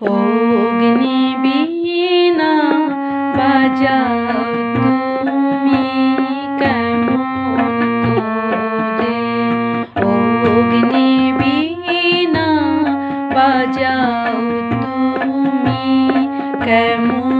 অগ্নি বিনা বাজাও তুমি কেমন করে অগ্নি বিনা বাজাও তুমি কেমন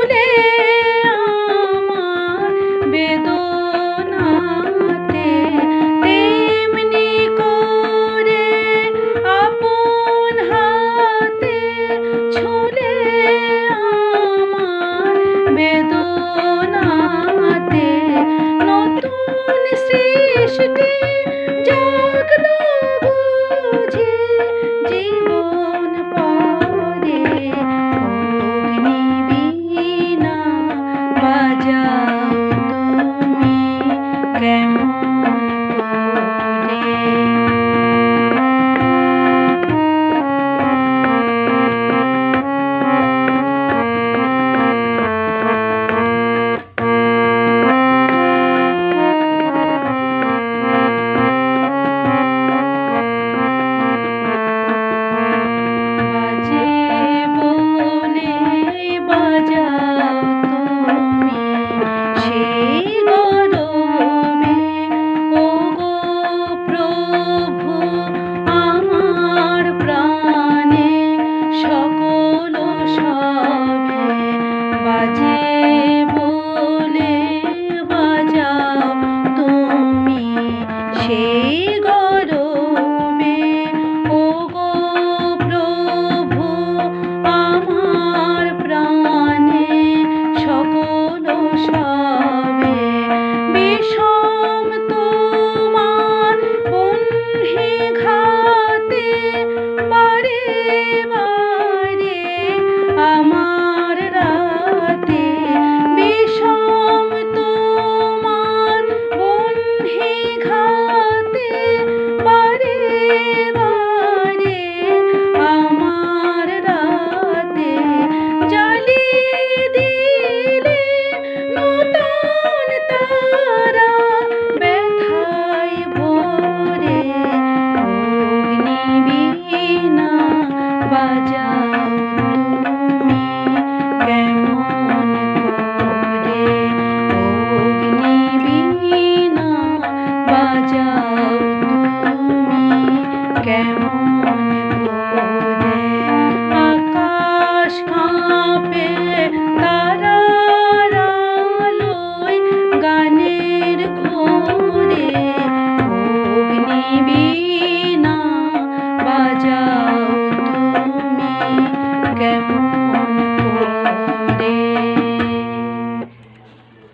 Và